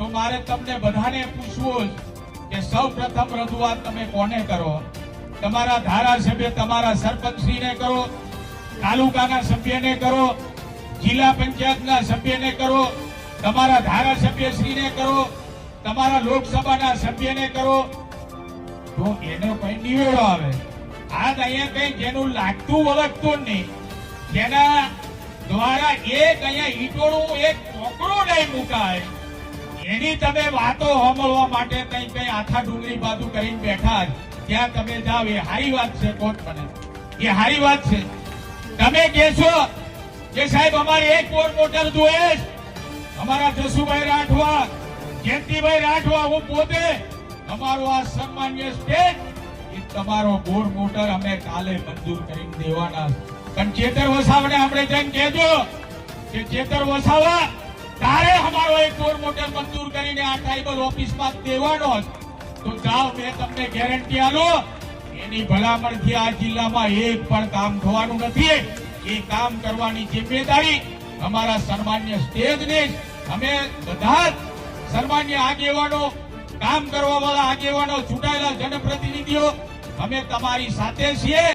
તો મારે તમને બધાને પૂછવું કે સૌ પ્રથમ રજૂઆત તમે કોને કરો? તમારા ધારાસભ્ય તમારા સરપંચશ્રીને કરો, તાલુકાના સભ્યને કરો, જિલ્લા પંચાયતના સભ્યને કરો, તમારા ધારાસભ્યશ્રીને કરો, તમારા લોકસભાના સભ્યને કરો. તો એનો કઈ નિવેડો આવે. આજ અહીંયા કઈ જેનું લાગતું વળગતું નહીં. જેના દ્વારા એક અહીંયા ઈટોળું એક કોકડું નહીં મુકાય. એની તમે વાતો સાંભળવા માટે કઈ કઈ આખા ડુંગળી બાજુ કરીને બેઠા ત્યાં તમે જાઓ, એ હારી વાત છે કોટ મને એ હારી વાત છે. તમે કહેશો કે સાહેબ, અમારે એક બોર મોટર જોઈએ અમારા જસુભાઈ રાઠવા, જયંતિભાઈ રાઠવા, હું પોતે. અમારો આ સન્માન્ય સ્ટેજ તમારો બોર મોટર અમે કાલે મંજૂર કરીને દેવાના. પણ ચેતર વસાવાને આપણે જઈને કહેજો કે ચેતર વસાવા, તારે અમારો એક બોર મોટર મંજૂર કરીને આ ટ્રાઇબલ ઓફિસમાં દેવાનો તો જાઓ, મેં તમને ગેરંટી આલો એની ભલામણથી આ જિલ્લામાં એક પણ કામ થવાનું નથી. એ કામ કરવાની જિમ્મેદારી અમારા સન્માન્ય સ્ટેજને. અમે બધા જ સન્માન્ય આગેવાનો, કામ કરવા વાળા આગેવાનો, ચૂંટાયેલા જનપ્રતિનિધિઓ, અમે તમારી સાથે છીએ.